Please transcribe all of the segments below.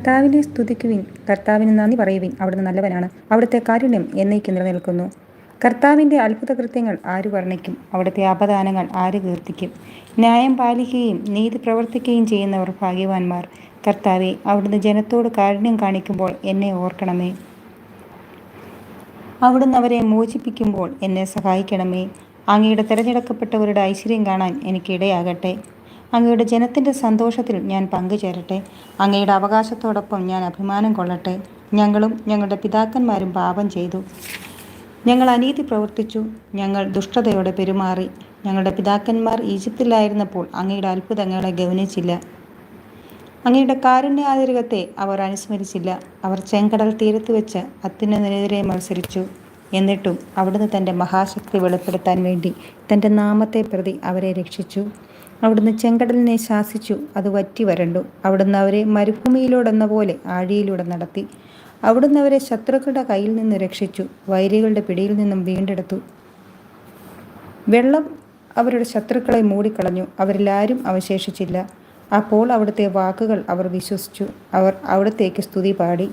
കർത്താവിനെ സ്തുതിക്കുവിൻ കർത്താവിന് നന്ദി പറയുവിൻ അവിടുന്ന് നല്ലവനാണ്. അവിടുത്തെ കാരുണ്യം എന്നേക്ക് നിലനിൽക്കുന്നു. കർത്താവിന്റെ അത്ഭുത കൃത്യങ്ങൾ ആര് വർണിക്കും? അവിടുത്തെ അപദാനങ്ങൾ ആര് കീർത്തിക്കും? ന്യായം പാലിക്കുകയും നീതി പ്രവർത്തിക്കുകയും ചെയ്യുന്നവർ ഭാഗ്യവാന്മാർ. കർത്താവെ അവിടുന്ന് ജനത്തോട് കാരുണ്യം കാണിക്കുമ്പോൾ എന്നെ ഓർക്കണമേ. അവിടുന്ന് അവരെ മോചിപ്പിക്കുമ്പോൾ എന്നെ സഹായിക്കണമേ. അങ്ങയുടെ തിരഞ്ഞെടുക്കപ്പെട്ടവരുടെ ഐശ്വര്യം കാണാൻ എനിക്കിടയാകട്ടെ അങ്ങയുടെ ജനത്തിന്റെ സന്തോഷത്തിൽ ഞാൻ പങ്കുചേരട്ടെ. അങ്ങയുടെ അവകാശത്തോടൊപ്പം ഞാൻ അഭിമാനം കൊള്ളട്ടെ. ഞങ്ങളും ഞങ്ങളുടെ പിതാക്കന്മാരും പാപം ചെയ്തു. ഞങ്ങൾ അനീതി പ്രവർത്തിച്ചു. ഞങ്ങൾ ദുഷ്ടതയോടെ പെരുമാറി. ഞങ്ങളുടെ പിതാക്കന്മാർ ഈജിപ്തിലായിരുന്നപ്പോൾ അങ്ങയുടെ അത്ഭുതങ്ങളെ ഗവനിച്ചില്ല അങ്ങയുടെ കാരുണ്യാതിരകത്തെ അവർ അനുസ്മരിച്ചില്ല. അവർ ചെങ്കടൽ തീരത്ത് വെച്ച് അത്തിനെതിരെ മത്സരിച്ചു. എന്നിട്ടും അവിടുന്ന് തന്റെ മഹാശക്തി വെളിപ്പെടുത്താൻ വേണ്ടി തന്റെ നാമത്തെ പ്രതി അവരെ രക്ഷിച്ചു. അവിടുന്ന് ചെങ്കടലിനെ ശാസിച്ചു. അത് വറ്റി വരണ്ടു. അവിടുന്ന് അവരെ മരുഭൂമിയിലൂടെന്ന പോലെ ആഴിയിലൂടെ നടത്തി. അവിടുന്ന് അവരെ ശത്രുക്കളുടെ കയ്യിൽ നിന്ന് രക്ഷിച്ചു. വൈരികളുടെ പിടിയിൽ നിന്നും വീണ്ടെടുത്തു. വെള്ളം അവരുടെ ശത്രുക്കളെ മൂടിക്കളഞ്ഞു. അവരിലാരും അവശേഷിച്ചില്ല. അപ്പോൾ അവിടുത്തെ വാക്കുകൾ അവർ വിശ്വസിച്ചു. അവർ അവിടത്തേക്ക് സ്തുതി പാടി.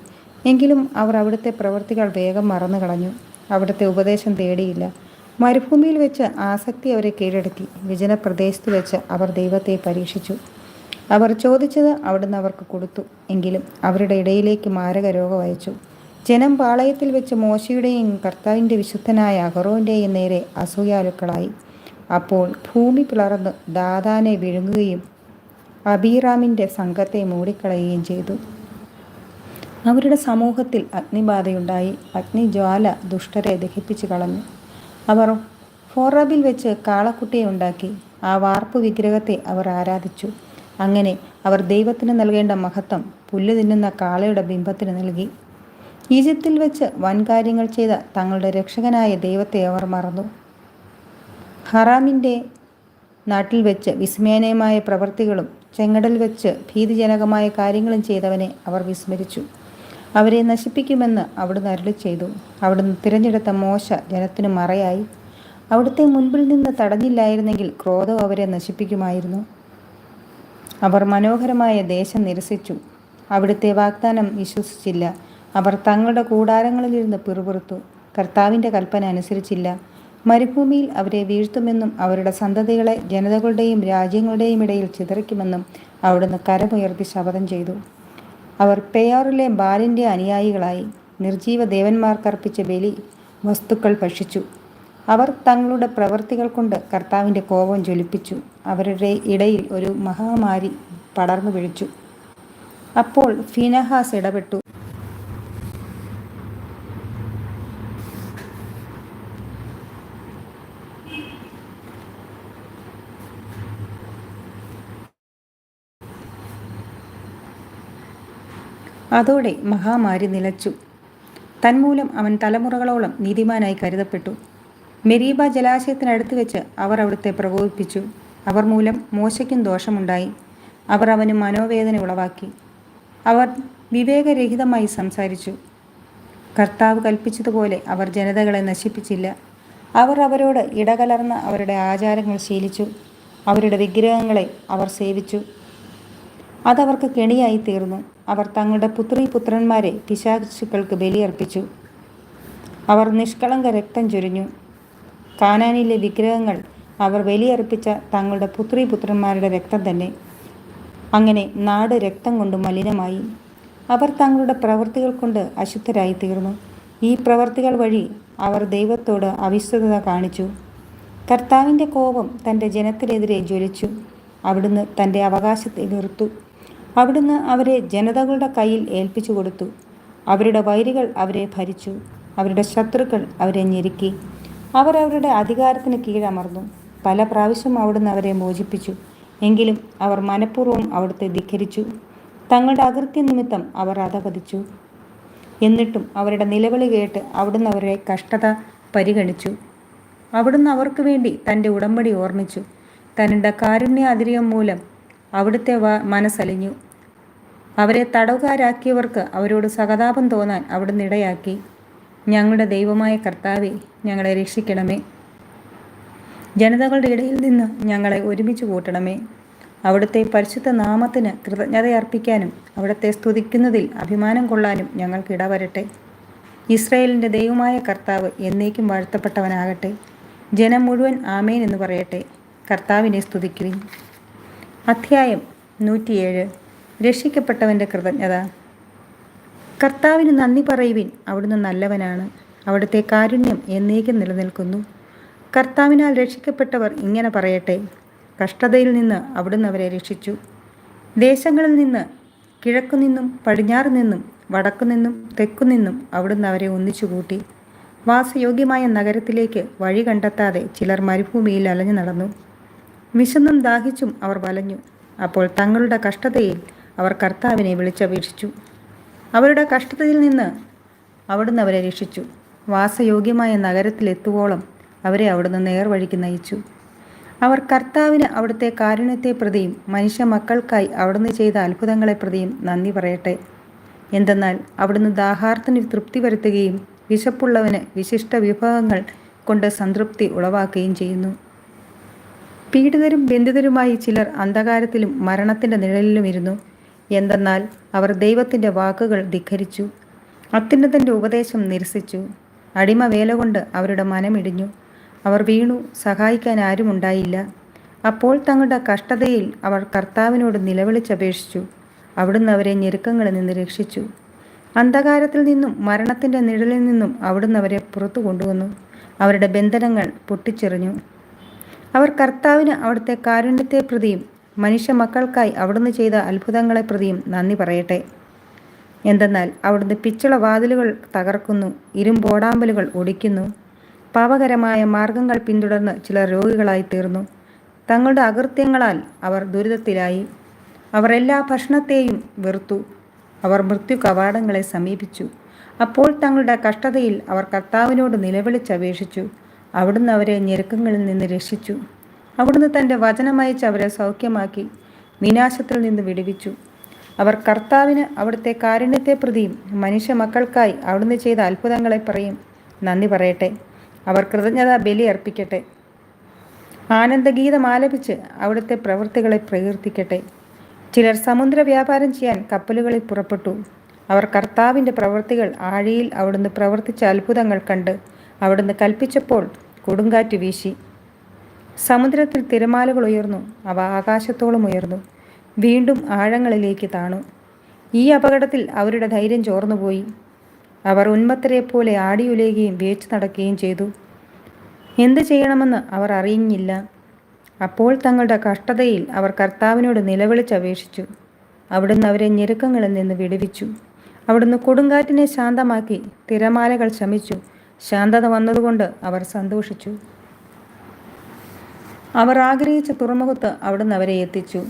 എങ്കിലും അവർ അവിടുത്തെ പ്രവൃത്തികൾ വേഗം മറന്നു കളഞ്ഞു അവിടുത്തെ ഉപദേശം തേടിയില്ല. മരുഭൂമിയിൽ വെച്ച് ആസക്തി അവരെ കീഴടക്കി. വിജനപ്രദേശത്ത് വെച്ച് അവർ ദൈവത്തെ പരീക്ഷിച്ചു. അവർ ചോദിച്ചത് അവിടുന്ന് അവർക്ക് കൊടുത്തു. എങ്കിലും അവരുടെ ഇടയിലേക്ക് മാരക രോഗം അയച്ചു. ജനം പാളയത്തിൽ വെച്ച് മോശയുടെയും കർത്താവിന്റെ വിശുദ്ധനായ അഹറോന്റെയും നേരെ അസൂയാലുക്കളായി. അപ്പോൾ ഭൂമി പിളർന്ന് ദാദാനെ വിഴുങ്ങുകയും അബീറാമിന്റെ സംഘത്തെ മൂടിക്കളയുകയും ചെയ്തു. അവരുടെ സമൂഹത്തിൽ അഗ്നിബാധയുണ്ടായി. അഗ്നിജ്വാല ദുഷ്ടരെ ദഹിപ്പിച്ചു കളഞ്ഞു. അവർ ഫോറബിൽ വെച്ച് കാളക്കുട്ടിയെ ഉണ്ടാക്കി. ആ വാർപ്പ് വിഗ്രഹത്തെ അവർ ആരാധിച്ചു. അങ്ങനെ അവർ ദൈവത്തിന് നൽകേണ്ട മഹത്വം പുല്ല് തിന്നുന്ന കാളയുടെ ബിംബത്തിന് നൽകി. ഈജിപ്തിൽ വെച്ച് വൻകാര്യങ്ങൾ ചെയ്ത തങ്ങളുടെ രക്ഷകനായ ദൈവത്തെ അവർ മറന്നു. ഹറാമിന്റെ നാട്ടിൽ വെച്ച് വിസ്മയനീയമായ പ്രവൃത്തികളും ചെങ്ങടൽ വെച്ച് ഭീതിജനകമായ കാര്യങ്ങളും ചെയ്തവനെ അവർ വിസ്മരിച്ചു. അവരെ നശിപ്പിക്കുമെന്ന് അവിടുന്ന് അരുളി ചെയ്തു. അവിടുന്ന് തിരഞ്ഞെടുത്ത മോശ ജനത്തിന് മറയായി. അവിടുത്തെ മുൻപിൽ നിന്ന് തടഞ്ഞില്ലായിരുന്നെങ്കിൽ ക്രോധം അവരെ നശിപ്പിക്കുമായിരുന്നു. അവർ മനോഹരമായ ദേശം നിരസിച്ചു. അവിടുത്തെ വാഗ്ദാനം വിശ്വസിച്ചില്ല. അവർ തങ്ങളുടെ കൂടാരങ്ങളിലിരുന്ന് പിറുപിറുത്തു. കർത്താവിന്റെ കൽപ്പന അനുസരിച്ചില്ല. മരുഭൂമിയിൽ അവരെ വീഴ്ത്തുമെന്നും അവരുടെ സന്തതികളെ ജനതകളുടെയും രാജ്യങ്ങളുടെയും ഇടയിൽ ചിതറിക്കുമെന്നും അവിടുന്ന് കരമുയർത്തി ശപഥം ചെയ്തു. അവർ പെയാറിലെ ബാലിന്റെ അനുയായികളായി നിർജീവ ദേവന്മാർക്കർപ്പിച്ച ബലി വസ്തുക്കൾ ഭക്ഷിച്ചു. അവർ തങ്ങളുടെ പ്രവൃത്തികൾ കൊണ്ട് കർത്താവിന്റെ കോപം ജ്വലിപ്പിച്ചു. അവരുടെ ഇടയിൽ ഒരു മഹാമാരി പടർന്നു പിടിച്ചു അപ്പോൾ ഫിനഹാസ് ഇടപെട്ടു. അതോടെ മഹാമാരി നിലച്ചു. തന്മൂലം അവൻ തലമുറകളോളം നീതിമാനായി കരുതപ്പെട്ടു. മെരീബ ജലാശയത്തിനടുത്ത് വെച്ച് അവർ അവിടുത്തെ പ്രകോപിപ്പിച്ചു. അവർ മൂലം മോശയ്ക്കും ദോഷമുണ്ടായി. അവർ അവന് മനോവേദന ഉളവാക്കി. അവർ വിവേകരഹിതമായി സംസാരിച്ചു. കർത്താവ് കൽപ്പിച്ചതുപോലെ അവർ ജനതകളെ നശിപ്പിച്ചില്ല. അവർ അവരോട് ഇടകലർന്ന അവരുടെ ആചാരങ്ങൾ ശീലിച്ചു. അവരുടെ വിഗ്രഹങ്ങളെ അവർ സേവിച്ചു. അതവർക്ക് കെണിയായി തീർന്നു. അവർ തങ്ങളുടെ പുത്രി പുത്രന്മാരെ പിശാചുക്കൾക്ക് ബലിയർപ്പിച്ചു. അവർ നിഷ്കളങ്ക രക്തം ചൊരിഞ്ഞു. കാനാനിലെ വിഗ്രഹങ്ങൾ അവർ ബലിയർപ്പിച്ച തങ്ങളുടെ പുത്രി പുത്രന്മാരുടെ രക്തം തന്നെ. അങ്ങനെ നാട് രക്തം കൊണ്ട് മലിനമായി. അവർ തങ്ങളുടെ പ്രവൃത്തികൾ കൊണ്ട് അശുദ്ധരായി തീർന്നു. ഈ പ്രവൃത്തികൾ വഴി അവർ ദൈവത്തോട് അവിശ്വതത കാണിച്ചു. കർത്താവിന്റെ കോപം തന്റെ ജനത്തിനെതിരെ ജ്വലിച്ചു. അവിടുന്ന് തന്റെ അവകാശത്തെ വെറുത്തു അവിടുന്ന് അവരെ ജനതകളുടെ കയ്യിൽ ഏൽപ്പിച്ചു കൊടുത്തു. അവരുടെ വൈരികൾ അവരെ ഭരിച്ചു. അവരുടെ ശത്രുക്കൾ അവരെ ഞെരുക്കി. അവർ അവരുടെ അധികാരത്തിന് കീഴമർന്നു പല പ്രാവശ്യം അവിടുന്ന് അവരെ മോചിപ്പിച്ചു. എങ്കിലും അവർ മനഃപൂർവം അവിടുത്തെ ധിഖരിച്ചു തങ്ങളുടെ അകൃത്യ നിമിത്തം അവർ അധപതിച്ചു. എന്നിട്ടും അവരുടെ നിലവിളി കേട്ട് അവിടുന്ന് അവരെ കഷ്ടത പരിഗണിച്ചു. അവിടുന്ന് അവർക്ക് വേണ്ടി തന്റെ ഉടമ്പടി ഓർമ്മിച്ചു. തന്റെ കാരുണ്യ അതിരിയം മൂലം അവിടുത്തെ മനസ്സലിഞ്ഞു. അവരെ തടവുകാരാക്കിയവർക്ക് അവരോട് സഹതാപം തോന്നാൻ അവിടുന്ന് ഇടയാക്കി. ഞങ്ങളുടെ ദൈവമായ കർത്താവെ ഞങ്ങളെ രക്ഷിക്കണമേ. ജനതകളുടെ ഇടയിൽ നിന്ന് ഞങ്ങളെ ഒരുമിച്ച് കൂട്ടണമേ. അവിടുത്തെ പരിശുദ്ധ നാമത്തിന് കൃതജ്ഞതയർപ്പിക്കാനും അവിടുത്തെ സ്തുതിക്കുന്നതിൽ അഭിമാനം കൊള്ളാനും ഞങ്ങൾക്ക് ഇടവരട്ടെ. ഇസ്രയേലിന്റെ ദൈവമായ കർത്താവ് എന്നേക്കും വാഴ്ത്തപ്പെട്ടവനാകട്ടെ. ജനം മുഴുവൻ ആമേൻ എന്ന് പറയട്ടെ. കർത്താവിനെ സ്തുതിക്കുവിൻ അധ്യായം നൂറ്റിയേഴ്. രക്ഷിക്കപ്പെട്ടവന്റെ കൃതജ്ഞത കർത്താവിന് നന്ദി പറയുവിൻ. അവിടുന്ന് നല്ലവനാണ്. അവിടുത്തെ കാരുണ്യം എന്നേക്കും നിലനിൽക്കുന്നു. കർത്താവിനാൽ രക്ഷിക്കപ്പെട്ടവർ ഇങ്ങനെ പറയട്ടെ. കഷ്ടതയിൽ നിന്ന് അവിടുന്ന് അവരെ രക്ഷിച്ചു. ദേശങ്ങളിൽ നിന്ന് കിഴക്കുനിന്നും പടിഞ്ഞാറ് നിന്നും വടക്കുനിന്നും തെക്കുനിന്നും അവിടുന്ന് അവരെ ഒന്നിച്ചുകൂട്ടി. വാസയോഗ്യമായ നഗരത്തിലേക്ക് വഴി കണ്ടെത്താതെ ചിലർ മരുഭൂമിയിൽ അലഞ്ഞു നടന്നു. വിശന്നും ദാഹിച്ചും അവർ വലഞ്ഞു. അപ്പോൾ തങ്ങളുടെ കഷ്ടതയിൽ അവർ കർത്താവിനെ വിളിച്ചപേക്ഷിച്ചു. അവരുടെ കഷ്ടതയിൽ നിന്ന് അവിടുന്ന് അവരെ രക്ഷിച്ചു. വാസയോഗ്യമായ നഗരത്തിലെത്തുവോളം അവരെ അവിടുന്ന് നേർവഴിക്ക് നയിച്ചു. അവർ കർത്താവിന് അവിടുത്തെ കാരുണ്യത്തെ പ്രതിയും മനുഷ്യ മക്കൾക്കായി അവിടുന്ന് ചെയ്ത അത്ഭുതങ്ങളെ പ്രതിയും നന്ദി പറയട്ടെ. എന്തെന്നാൽ അവിടുന്ന് ദാഹാർത്തിന് തൃപ്തി വരുത്തുകയും വിശപ്പുള്ളവന് വിശിഷ്ട വിഭവങ്ങൾ കൊണ്ട് സംതൃപ്തി ഉളവാക്കുകയും ചെയ്യുന്നു. പീഡിതരും ബന്ധിതരുമായി ചിലർ അന്ധകാരത്തിലും മരണത്തിന്റെ നിഴലിലും ഇരുന്നു. എന്തെന്നാൽ അവർ ദൈവത്തിന്റെ വാക്കുകൾ ധിഖരിച്ചു അത്യുന്നതന്റെ ഉപദേശം നിരസിച്ചു അടിമ വേല കൊണ്ട് അവരുടെ മനമിടിഞ്ഞു. അവർ വീണു സഹായിക്കാൻ ആരുമുണ്ടായില്ല അപ്പോൾ തങ്ങളുടെ കഷ്ടതയിൽ അവർ കർത്താവിനോട് നിലവിളിച്ചപേക്ഷിച്ചു അവിടുന്ന് അവരെ ഞെരുക്കങ്ങളിൽ നിന്ന് രക്ഷിച്ചു. അന്ധകാരത്തിൽ നിന്നും മരണത്തിന്റെ നിഴലിൽ നിന്നും അവിടുന്ന് അവരെ പുറത്തു കൊണ്ടുവന്നു. അവരുടെ ബന്ധനങ്ങൾ പൊട്ടിച്ചെറിഞ്ഞു. അവർ കർത്താവിന് അവിടുത്തെ കാരുണ്യത്തെ പ്രതിയും മനുഷ്യ മക്കൾക്കായി അവിടുന്ന് ചെയ്ത അത്ഭുതങ്ങളെ പ്രതിയും നന്ദി പറയട്ടെ. എന്തെന്നാൽ അവിടുന്ന് പിച്ചള വാതിലുകൾ തകർക്കുന്നു ഇരുമ്പോടാമ്പലുകൾ ഒടിക്കുന്നു പാപകരമായ മാർഗങ്ങൾ പിന്തുടർന്ന് ചിലർ രോഗികളായി തീർന്നു. തങ്ങളുടെ അകൃത്യങ്ങളാൽ അവർ ദുരിതത്തിലായി. അവർ എല്ലാ ഭക്ഷണത്തെയും വെറുത്തു. അവർ മൃത്യു കവാടങ്ങളെ സമീപിച്ചു. അപ്പോൾ തങ്ങളുടെ കഷ്ടതയിൽ അവർ കർത്താവിനോട് നിലവിളിച്ചപേക്ഷിച്ചു. അവിടുന്ന് അവരെ ഞെരുക്കങ്ങളിൽ നിന്ന് രക്ഷിച്ചു. അവിടുന്ന് തന്റെ വചനമയച്ച് അവരെ സൗഖ്യമാക്കി വിനാശത്തിൽ നിന്ന് വിടുവിച്ചു. അവർ കർത്താവിന് അവിടുത്തെ കാരുണ്യത്തെ പ്രതിയും മനുഷ്യ മക്കൾക്കായി അവിടുന്ന് ചെയ്ത അത്ഭുതങ്ങളെ പറയും. നന്ദി പറയട്ടെ. അവർ കൃതജ്ഞത ബലി അർപ്പിക്കട്ടെ. ആനന്ദഗീതം ആലപിച്ച് അവിടുത്തെ പ്രവൃത്തികളെ പ്രകീർത്തിക്കട്ടെ. ചിലർ സമുദ്ര വ്യാപാരം ചെയ്യാൻ കപ്പലുകളിൽ പുറപ്പെട്ടു. അവർ കർത്താവിന്റെ പ്രവൃത്തികൾ ആഴിയിൽ അവിടുന്ന് പ്രവർത്തിച്ച അത്ഭുതങ്ങൾ കണ്ട് അവിടുന്ന് കൽപ്പിച്ചപ്പോൾ കൊടുങ്കാറ്റ് വീശി. സമുദ്രത്തിൽ തിരമാലകൾ ഉയർന്നു. അവ ആകാശത്തോളം ഉയർന്നു. വീണ്ടും ആഴങ്ങളിലേക്ക് താണു. ഈ അപകടത്തിൽ അവരുടെ ധൈര്യം ചോർന്നുപോയി. അവർ ഉന്മത്തരെ പോലെ ആടിയുലയുകയും വേച്ചു നടക്കുകയും ചെയ്തു. എന്ത് ചെയ്യണമെന്ന് അവർ അറിയുന്നില്ല അപ്പോൾ തങ്ങളുടെ കഷ്ടതയിൽ അവർ കർത്താവിനോട് നിലവിളിച്ചപേക്ഷിച്ചു അവിടുന്ന് അവരെ ഞെരുക്കങ്ങളിൽ നിന്ന് വിടുവിച്ചു. അവിടുന്ന് കൊടുങ്കാറ്റിനെ ശാന്തമാക്കി തിരമാലകൾ ശമിച്ചു. ശാന്തത വന്നതുകൊണ്ട് അവർ സന്തോഷിച്ചു. അവർ ആഗ്രഹിച്ച തുറമുഖത്ത് അവിടുന്ന് അവരെ എത്തിച്ചു.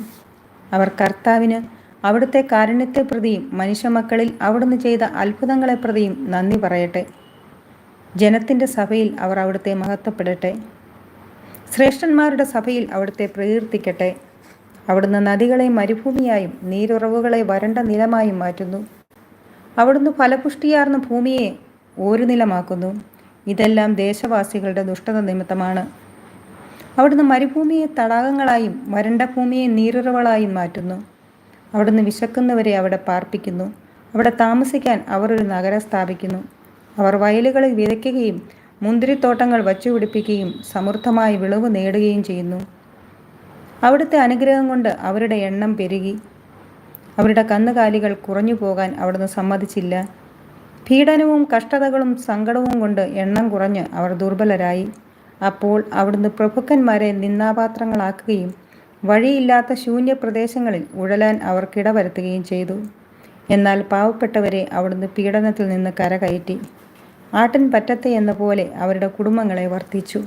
അവർ കർത്താവിന് അവിടുത്തെ കാരുണ്യത്തെ പ്രതിയും മനുഷ്യമക്കളിൽ അവിടുന്ന് ചെയ്ത അത്ഭുതങ്ങളെ പ്രതിയും നന്ദി പറയട്ടെ. ജനത്തിന്റെ സഭയിൽ അവർ അവിടുത്തെ മഹത്വപ്പെടട്ടെ. ശ്രേഷ്ഠന്മാരുടെ സഭയിൽ അവിടുത്തെ പ്രകീർത്തിക്കട്ടെ. അവിടുന്ന് നദികളെ മരുഭൂമിയായും നീരുറവുകളെ വരണ്ട നിലമായും മാറ്റുന്നു. അവിടുന്ന് ഫലപുഷ്ടിയാർന്ന ഭൂമിയെ ഒരു നിലമാക്കുന്നു. ഇതെല്ലാം ദേശവാസികളുടെ ദുഷ്ടത നിമിത്തമാണ്. അവിടുന്ന് മരുഭൂമിയെ തടാകങ്ങളായും വരണ്ട ഭൂമിയെ നീരുറവളായും മാറ്റുന്നു. അവിടുന്ന് വിശക്കുന്നവരെ അവിടെ പാർപ്പിക്കുന്നു. അവിടെ താമസിക്കാൻ അവർ ഒരു നഗരം സ്ഥാപിക്കുന്നു. അവർ വയലുകളിൽ വിതയ്ക്കുകയും മുന്തിരിത്തോട്ടങ്ങൾ വച്ചുപിടിപ്പിക്കുകയും സമൃദ്ധമായി വിളവ് നേടുകയും ചെയ്യുന്നു. അവിടുത്തെ അനുഗ്രഹം കൊണ്ട് അവരുടെ എണ്ണം പെരുകി. അവരുടെ കന്നുകാലികൾ കുറഞ്ഞു പോകാൻ അവിടുന്ന് സമ്മതിച്ചില്ല. പീഡനവും കഷ്ടതകളും സങ്കടവും കൊണ്ട് എണ്ണം കുറഞ്ഞ് അവർ ദുർബലരായി. അപ്പോൾ അവിടുന്ന് പ്രഭുക്കന്മാരെ നിന്നാപാത്രങ്ങളാക്കുകയും വഴിയില്ലാത്ത ശൂന്യ പ്രദേശങ്ങളിൽ ഉഴലാൻ അവർക്കിട വരുത്തുകയും ചെയ്തു. എന്നാൽ പാവപ്പെട്ടവരെ അവിടുന്ന് പീഡനത്തിൽ നിന്ന് കരകയറ്റി. ആട്ടിൻ പറ്റത്തെ എന്ന പോലെ അവരുടെ കുടുംബങ്ങളെ വർദ്ധിച്ചു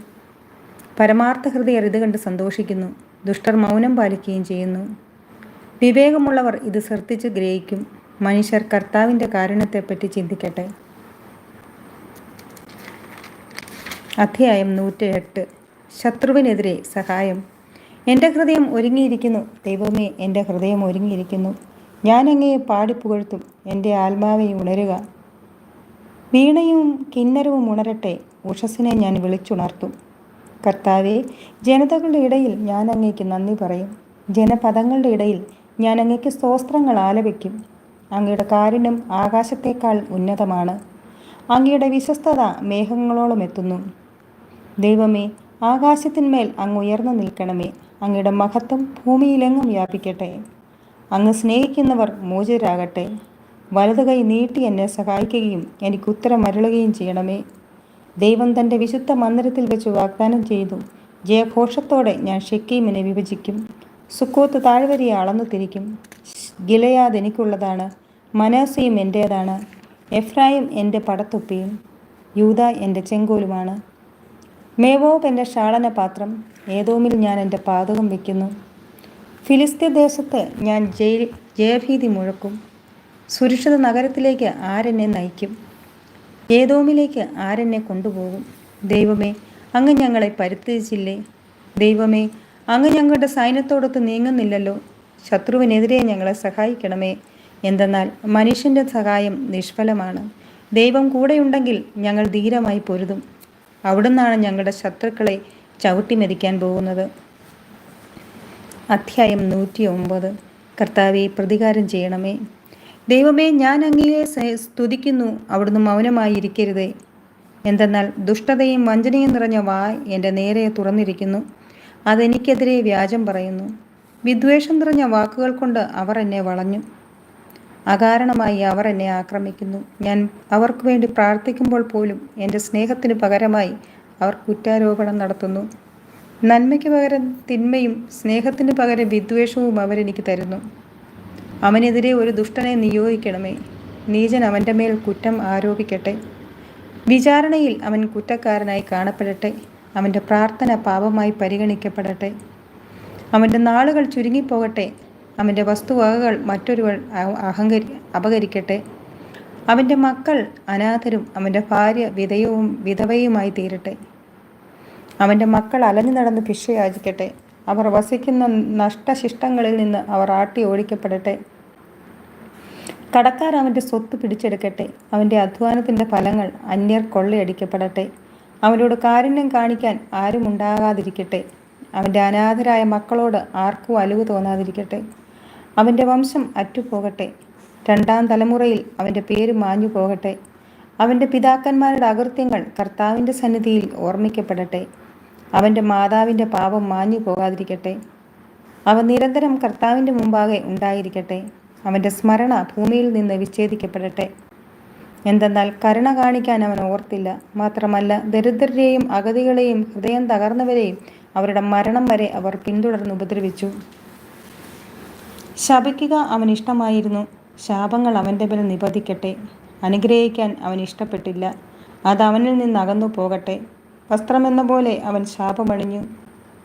പരമാർത്ഥ ഹൃദയർ ഇത് കണ്ട് സന്തോഷിക്കുന്നു. ദുഷ്ടർ മൗനം പാലിക്കുകയും ചെയ്യുന്നു. വിവേകമുള്ളവർ ഇത് ശ്രദ്ധിച്ച് ഗ്രഹിക്കും. മനുഷ്യർ കർത്താവിന്റെ കാരുണ്യത്തെപ്പറ്റി ചിന്തിക്കട്ടെ. അധ്യായം നൂറ്റി എട്ട് ശത്രുവിനെതിരെ സഹായം. എന്റെ ഹൃദയം ഒരുങ്ങിയിരിക്കുന്നു. ദൈവമേ എന്റെ ഹൃദയം ഒരുങ്ങിയിരിക്കുന്നു. ഞാൻ അങ്ങയെ പാടിപ്പുകഴ്ത്തും എന്റെ ആത്മാവെ ഉണരുക. വീണയും കിന്നരവും ഉണരട്ടെ. ഉഷസ്സിനെ ഞാൻ വിളിച്ചുണർത്തും. കർത്താവെ ജനതകളുടെ ഇടയിൽ ഞാൻ അങ്ങേക്ക് നന്ദി പറയും. ജനപദങ്ങളുടെ ഇടയിൽ ഞാൻ അങ്ങേക്ക് സ്തോത്രങ്ങൾ ആലപിക്കും. അങ്ങയുടെ കാരുണ്യം ആകാശത്തേക്കാൾ ഉന്നതമാണ്. അങ്ങയുടെ വിശ്വസ്തത മേഘങ്ങളോളം എത്തുന്നു. ദൈവമേ ആകാശത്തിന്മേൽ അങ്ങ് ഉയർന്നു നിൽക്കണമേ. അങ്ങയുടെ മഹത്വം ഭൂമിയിലെങ്ങും വ്യാപിക്കട്ടെ. അങ്ങ് സ്നേഹിക്കുന്നവർ മോചിതരാകട്ടെ. വലതുകൈ നീട്ടി എന്നെ സഹായിക്കുകയും എനിക്ക് ഉത്തരം അരുളുകയും ചെയ്യണമേ. ദൈവം തന്റെ വിശുദ്ധ മന്ദിരത്തിൽ വെച്ച് വാഗ്ദാനം ചെയ്തു. ജയഘോഷത്തോടെ ഞാൻ ഷെക്കീമിനെ വിഭജിക്കും. സുക്കോത്ത് താഴ്വരയെ അളന്നു തിരിക്കും. ഗിലയാദ് എനിക്കുള്ളതാണ്. മനോസയും എന്റേതാണ് എഫ്രായും എന്റെ പടത്തൊപ്പിയും. യൂത എന്റെ ചെങ്കോലുമാണ്. മേവോബ് എന്റെ ഷാളനപാത്രം ഏതോമിൽ ഞാൻ എന്റെ പാതകം വയ്ക്കുന്നു ഫിലിസ്തീൻ ദേശത്ത് ഞാൻ ജയ ജയഭീതി മുഴക്കും. സുരക്ഷിത നഗരത്തിലേക്ക് ആരെന്നെ നയിക്കും? ഏതോമിലേക്ക് ആരെന്നെ കൊണ്ടുപോകും? ദൈവമേ അങ്ങ് ഞങ്ങളെ പരിത്യജിച്ചില്ലേ ദൈവമേ അങ്ങ് ഞങ്ങളുടെ സൈന്യത്തോടൊത്ത് നീങ്ങുന്നില്ലല്ലോ? ശത്രുവിനെതിരെ ഞങ്ങളെ സഹായിക്കണമേ. എന്തെന്നാൽ മനുഷ്യന്റെ സഹായം നിഷ്ഫലമാണ്. ദൈവം കൂടെയുണ്ടെങ്കിൽ ഞങ്ങൾ ധീരമായി പൊരുതും. അവിടുന്നാണ് ഞങ്ങളുടെ ശത്രുക്കളെ ചവിട്ടി മെതിക്കാൻ പോകുന്നത്. അധ്യായം നൂറ്റി ഒമ്പത് കർത്താവെ പ്രതികാരം ചെയ്യണമേ. ദൈവമേ ഞാൻ അങ്ങയെ സ്തുതിക്കുന്നു. അവിടുന്ന് മൗനമായി ഇരിക്കരുതേ. എന്തെന്നാൽ ദുഷ്ടതയും വഞ്ചനയും നിറഞ്ഞ വായ് എന്റെ നേരെ തുറന്നിരിക്കുന്നു. അതെനിക്കെതിരെ വ്യാജം പറയുന്നു. വിദ്വേഷം നിറഞ്ഞ വാക്കുകൾ കൊണ്ട് അവർ എന്നെ വളഞ്ഞു. അകാരണമായി അവർ എന്നെ ആക്രമിക്കുന്നു. ഞാൻ അവർക്ക് വേണ്ടി പ്രാർത്ഥിക്കുമ്പോൾ പോലും എന്റെ സ്നേഹത്തിന് പകരമായി അവർ കുറ്റാരോപണം നടത്തുന്നു. നന്മയ്ക്ക് പകരം തിന്മയും സ്നേഹത്തിന് പകരം വിദ്വേഷവും അവരെനിക്ക് തരുന്നു. അവനെതിരെ ഒരു ദുഷ്ടനെ നിയോഗിക്കണമേ. നീചൻ അവന്റെ മേൽ കുറ്റം ആരോപിക്കട്ടെ. വിചാരണയിൽ അവൻ കുറ്റക്കാരനായി കാണപ്പെടട്ടെ. അവന്റെ പ്രാർത്ഥന പാപമായി പരിഗണിക്കപ്പെടട്ടെ. അവന്റെ നാളുകൾ ചുരുങ്ങിപ്പോകട്ടെ. അവന്റെ വസ്തുവകകൾ മറ്റൊരുവൾ അഹങ്കരി അപകരിക്കട്ടെ. അവന്റെ മക്കൾ അനാഥരും അവന്റെ ഭാര്യ വിധയവും വിധവയുമായി തീരട്ടെ. അവന്റെ മക്കൾ അലഞ്ഞു നടന്ന് ഭിക്ഷയാചിക്കട്ടെ. അവർ വസിക്കുന്ന നഷ്ടശിഷ്ടങ്ങളിൽ നിന്ന് അവർ ആട്ടി ഓടിക്കപ്പെടട്ടെ കടക്കാർ അവന്റെ സ്വത്ത് പിടിച്ചെടുക്കട്ടെ. അവന്റെ അധ്വാനത്തിന്റെ ഫലങ്ങൾ അന്യർ കൊള്ളയടിക്കപ്പെടട്ടെ. അവനോട് കാരുണ്യം കാണിക്കാൻ ആരും ഉണ്ടാകാതിരിക്കട്ടെ അവന്റെ അനാഥരായ മക്കളോട് ആർക്കും അലിവ് തോന്നാതിരിക്കട്ടെ. അവന്റെ വംശം അറ്റുപോകട്ടെ. രണ്ടാം തലമുറയിൽ അവന്റെ പേര് മാഞ്ഞു പോകട്ടെ അവന്റെ പിതാക്കന്മാരുടെ അകൃത്യങ്ങൾ കർത്താവിന്റെ സന്നിധിയിൽ ഓർമ്മിക്കപ്പെടട്ടെ. അവന്റെ മാതാവിന്റെ പാപം മാഞ്ഞു പോകാതിരിക്കട്ടെ അവൻ നിരന്തരം കർത്താവിന്റെ മുമ്പാകെ ഉണ്ടായിരിക്കട്ടെ. അവന്റെ സ്മരണ ഭൂമിയിൽ നിന്ന് വിച്ഛേദിക്കപ്പെടട്ടെ. എന്തെന്നാൽ കരുണ കാണിക്കാൻ അവൻ ഓർത്തില്ല. മാത്രമല്ല ദരിദ്രരെയും അഗതികളെയും ഹൃദയം തകർന്നവരെയും അവരുടെ മരണം വരെ അവർ പിന്തുടർന്ന് ഉപദ്രവിച്ചു. ശപിക്കുക അവൻ ഇഷ്ടമായിരുന്നു ശാപങ്ങൾ അവന്റെ മേൽ നിപതിക്കട്ടെ അനുഗ്രഹിക്കാൻ അവൻ ഇഷ്ടപ്പെട്ടില്ല. അത് അവനിൽ നിന്ന് അകന്നു പോകട്ടെ. വസ്ത്രമെന്ന പോലെ അവൻ ശാപമണിഞ്ഞു.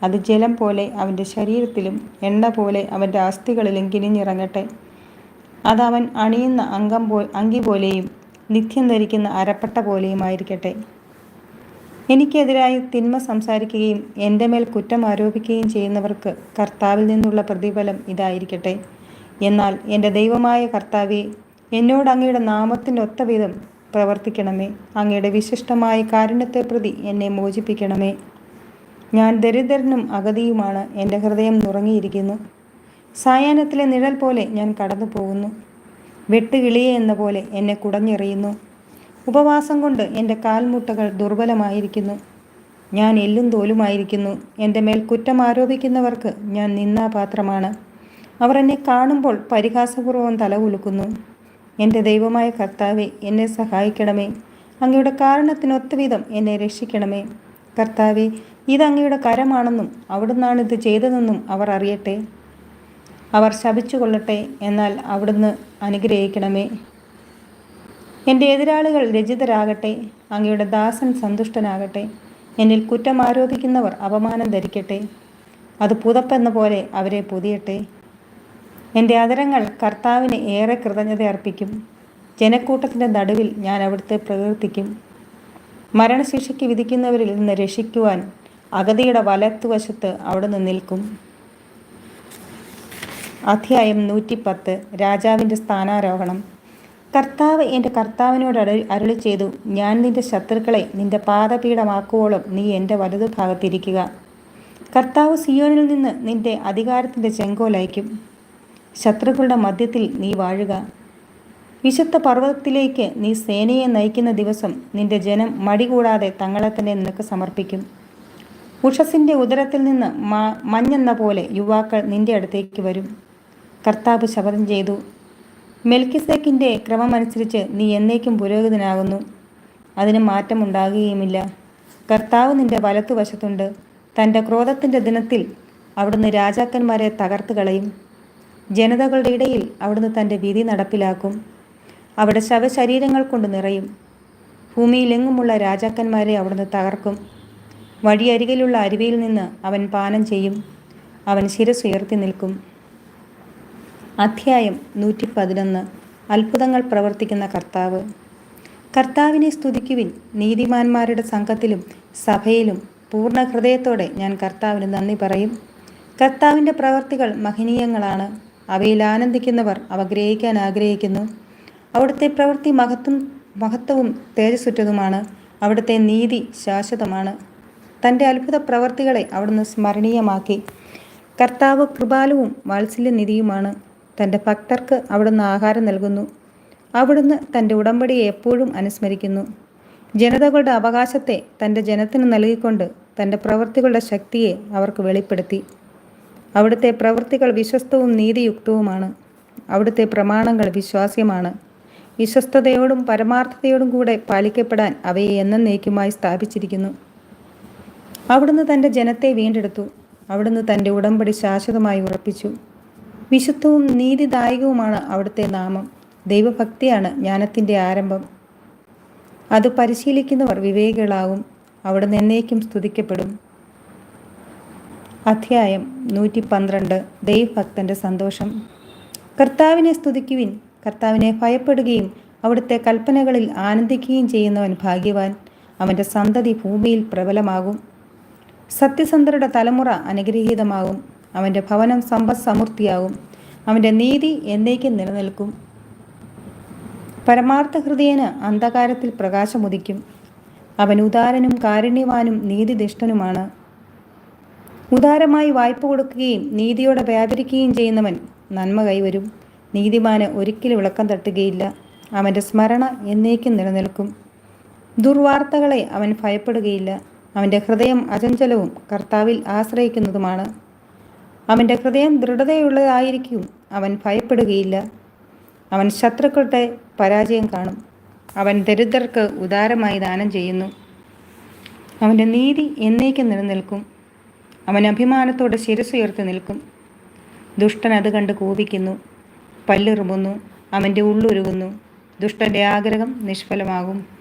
അത് ജലം പോലെ അവന്റെ ശരീരത്തിലും എണ്ണ പോലെ അവന്റെ അസ്ഥികളിലും കിനിഞ്ഞിറങ്ങട്ടെ. അത് അവൻ അണിയുന്ന അംഗം പോ അങ്കി പോലെയും നിത്യം ധരിക്കുന്ന അരപ്പട്ട പോലെയുമായിരിക്കട്ടെ. എനിക്കെതിരായി തിന്മ സംസാരിക്കുകയും എന്റെ മേൽ കുറ്റം ആരോപിക്കുകയും ചെയ്യുന്നവർക്ക് കർത്താവിൽ നിന്നുള്ള പ്രതിഫലം ഇതായിരിക്കട്ടെ. എന്നാൽ എന്റെ ദൈവമായ കർത്താവെ എന്നോട് അങ്ങയുടെ നാമത്തിന്റെ ഒത്ത വിധം പ്രവർത്തിക്കണമേ. അങ്ങയുടെ വിശിഷ്ടമായ കാരുണ്യത്തെ പ്രതി എന്നെ മോചിപ്പിക്കണമേ. ഞാൻ ദരിദ്രനും അഗതിയുമാണ്. എന്റെ ഹൃദയം നുറങ്ങിയിരിക്കുന്നു. സായാഹ്നത്തിലെ നിഴൽ പോലെ ഞാൻ കടന്നു പോകുന്നു വെട്ടുകിളിയെ എന്ന പോലെ എന്നെ കുടഞ്ഞെറിയുന്നു. ഉപവാസം കൊണ്ട് എന്റെ കാൽമുട്ടകൾ ദുർബലമായിരിക്കുന്നു. ഞാൻ എല്ലും തോലുമായിരിക്കുന്നു എന്റെ മേൽ കുറ്റം ആരോപിക്കുന്നവർക്ക് ഞാൻ നിന്നാപാത്രമാണ് അവർ എന്നെ കാണുമ്പോൾ പരിഹാസപൂർവം തല ഉലുക്കുന്നു എന്റെ ദൈവമായ കർത്താവെ എന്നെ സഹായിക്കണമേ. അങ്ങയുടെ കാരണത്തിനൊത്തവിധം എന്നെ രക്ഷിക്കണമേ. കർത്താവെ ഇത് അങ്ങയുടെ കരമാണെന്നും അവിടുന്നാണ് ഇത് ചെയ്തതെന്നും അവർ അറിയട്ടെ. അവർ ശപിച്ചു കൊള്ളട്ടെ എന്നാൽ അവിടുന്ന് അനുഗ്രഹിക്കണമേ. എന്റെ എതിരാളികൾ രചിതരാകട്ടെ അങ്ങയുടെ ദാസൻ സന്തുഷ്ടനാകട്ടെ എന്നിൽ കുറ്റം ആരോപിക്കുന്നവർ അപമാനം ധരിക്കട്ടെ അത് പുതപ്പെന്ന പോലെ അവരെ പുതിയട്ടെ. എന്റെ അതരങ്ങൾ കർത്താവിന് ഏറെ കൃതജ്ഞത അർപ്പിക്കും. ജനക്കൂട്ടത്തിന്റെ നടുവിൽ ഞാൻ അവിടുത്തെ പ്രകീർത്തിക്കും. മരണശിക്ഷയ്ക്ക് വിധിക്കുന്നവരിൽ നിന്ന് രക്ഷിക്കുവാൻ അഗതിയുടെ വലത്തുവശത്ത് അവിടുന്ന് നിൽക്കും. അധ്യായം നൂറ്റിപ്പത്ത്. രാജാവിന്റെ സ്ഥാനാരോഹണം. കർത്താവ് എന്റെ കർത്താവിനോട് അരുളി ചെയ്തു ഞാൻ നിന്റെ ശത്രുക്കളെ നിന്റെ പാദപീഠമാക്കുവോളം നീ എന്റെ വലതുഭാഗത്തിരിക്കുക. കർത്താവ് സിയോനിൽ നിന്ന് നിന്റെ അധികാരത്തിന്റെ ചെങ്കോലയക്കും. ശത്രുക്കളുടെ മധ്യത്തിൽ നീ വാഴുക. വിശുദ്ധ പർവതത്തിലേക്ക് നീ സേനയെ നയിക്കുന്ന ദിവസം നിന്റെ ജനം മടികൂടാതെ തങ്ങളെ തന്നെ നിനക്ക് സമർപ്പിക്കും. ഉഷസിന്റെ ഉദരത്തിൽ നിന്ന് മഞ്ഞെന്ന പോലെ യുവാക്കൾ നിന്റെ അടുത്തേക്ക് വരും. കർത്താവ് ശപഥം ചെയ്തു മെൽക്കിസേക്കിന്റെ ക്രമമനുസരിച്ച് നീ എന്നേക്കും പുരോഹിതനാകുന്നു. അതിന് മാറ്റമുണ്ടാകുകയുമില്ല. കർത്താവ് നിന്റെ വലത്തുവശത്തുണ്ട് തന്റെ ക്രോധത്തിന്റെ ദിനത്തിൽ അവിടുന്ന് രാജാക്കന്മാരെ തകർത്ത് കളയും. ജനതകളുടെ ഇടയിൽ അവിടുന്ന് തന്റെ വിധി നടപ്പിലാക്കും. അവിടെ ശവശരീരങ്ങൾ കൊണ്ട് നിറയും. ഭൂമിയിലെങ്ങുമുള്ള രാജാക്കന്മാരെ അവിടുന്ന് തകർക്കും. വഴിയരികിലുള്ള അരുവിയിൽ നിന്ന് അവൻ പാനം ചെയ്യും. അവൻ ശിരസുയർത്തി നിൽക്കും. അധ്യായം നൂറ്റി പതിനൊന്ന് അത്ഭുതങ്ങൾ പ്രവർത്തിക്കുന്ന കർത്താവ്. കർത്താവിനെ സ്തുതിക്കുവിൻ. നീതിമാന്മാരുടെ സംഘത്തിലും സഭയിലും പൂർണ ഹൃദയത്തോടെ ഞാൻ കർത്താവിന് നന്ദി പറയും. കർത്താവിന്റെ പ്രവർത്തികൾ മഹനീയങ്ങളാണ്. അവയിൽ ആനന്ദിക്കുന്നവർ അവ ഗ്രഹിക്കാൻ ആഗ്രഹിക്കുന്നു. അവിടുത്തെ പ്രവൃത്തി മഹത്വം മഹത്വവും തേജസ്സുറ്റതുമാണ്. അവിടുത്തെ നീതി ശാശ്വതമാണ്. തന്റെ അത്ഭുത പ്രവർത്തികളെ അവിടുന്ന് സ്മരണീയമാക്കി. കർത്താവ് കൃപാലുവും വാത്സല്യനിധിയുമാണ്. തന്റെ ഭക്തർക്ക് അവിടുന്ന് ആഹാരം നൽകുന്നു. അവിടുന്ന് തന്റെ ഉടമ്പടിയെ എപ്പോഴും അനുസ്മരിക്കുന്നു. ജനതകളുടെ അവകാശത്തെ തന്റെ ജനത്തിന് നൽകിക്കൊണ്ട് തന്റെ പ്രവൃത്തികളുടെ ശക്തിയെ അവർക്ക് വെളിപ്പെടുത്തി. അവിടുത്തെ പ്രവൃത്തികൾ വിശ്വസ്തവും നീതിയുക്തവുമാണ്. അവിടുത്തെ പ്രമാണങ്ങൾ വിശ്വാസ്യമാണ്. വിശ്വസ്തയോടും പരമാർത്ഥതയോടും കൂടെ പാലിക്കപ്പെടാൻ അവയെ എന്നേക്കുമായി സ്ഥാപിച്ചിരിക്കുന്നു. അവിടുന്ന് തന്റെ ജനത്തെ വീണ്ടെടുത്തു. അവിടുന്ന് തന്റെ ഉടമ്പടി ശാശ്വതമായി ഉറപ്പിച്ചു. വിശുദ്ധവും നീതിദായകവുമാണ് അവിടുത്തെ നാമം. ദൈവഭക്തിയാണ് ജ്ഞാനത്തിന്റെ ആരംഭം. അത് പരിശീലിക്കുന്നവർ വിവേകികളാവും അവിടെ നിന്നേക്കും സ്തുതിക്കപ്പെടും. അധ്യായം നൂറ്റി പന്ത്രണ്ട് ദൈവഭക്തന്റെ സന്തോഷം. കർത്താവിനെ സ്തുതിക്കുവിൻ കർത്താവിനെ ഭയപ്പെടുകയും അവിടുത്തെ കൽപ്പനകളിൽ ആനന്ദിക്കുകയും ചെയ്യുന്നവൻ ഭാഗ്യവാൻ. അവന്റെ സന്തതി ഭൂമിയിൽ പ്രബലമാകും. സത്യസന്ധരുടെ തലമുറ അനുഗ്രഹീതമാകും. അവന്റെ ഭവനം സമ്പദ് സമൃദ്ധിയാകും. അവന്റെ നീതി എന്നേക്കും നിലനിൽക്കും. പരമാർത്ഥ ഹൃദയന് അന്ധകാരത്തിൽ പ്രകാശമുദിക്കും. അവൻ ഉദാരനും കാരുണ്യവാനും നീതിദിഷ്ടനുമാണ് ഉദാരമായി വായ്പ കൊടുക്കുകയും നീതിയോടെ വ്യാപരിക്കുകയും ചെയ്യുന്നവൻ നന്മ കൈവരും. നീതിമാന് ഒരിക്കലും വിളക്കം തട്ടുകയില്ല. അവന്റെ സ്മരണ എന്നേക്കും നിലനിൽക്കും. ദുർവാർത്തകളെ അവൻ ഭയപ്പെടുകയില്ല. അവന്റെ ഹൃദയം അചഞ്ചലവും കർത്താവിൽ ആശ്രയിക്കുന്നതുമാണ്. അവന്റെ ഹൃദയം ദൃഢതയുള്ളതായിരിക്കും. അവൻ ഭയപ്പെടുകയില്ല. അവൻ ശത്രുക്കളുടെ പരാജയം കാണും. അവൻ ദരിദ്രർക്ക് ഉദാരമായി ദാനം ചെയ്യുന്നു. അവന്റെ നീതി എന്നേക്കും നിലനിൽക്കും. അവൻ അഭിമാനത്തോടെ ശിരസുയർത്തി നിൽക്കും. ദുഷ്ടൻ അത് കണ്ട് കോപിക്കുന്നു. പല്ലിറുമുന്നു അവന്റെ ഉള്ളുരുകുന്നു. ദുഷ്ടന്റെ ആഗ്രഹം നിഷ്ഫലമാകും.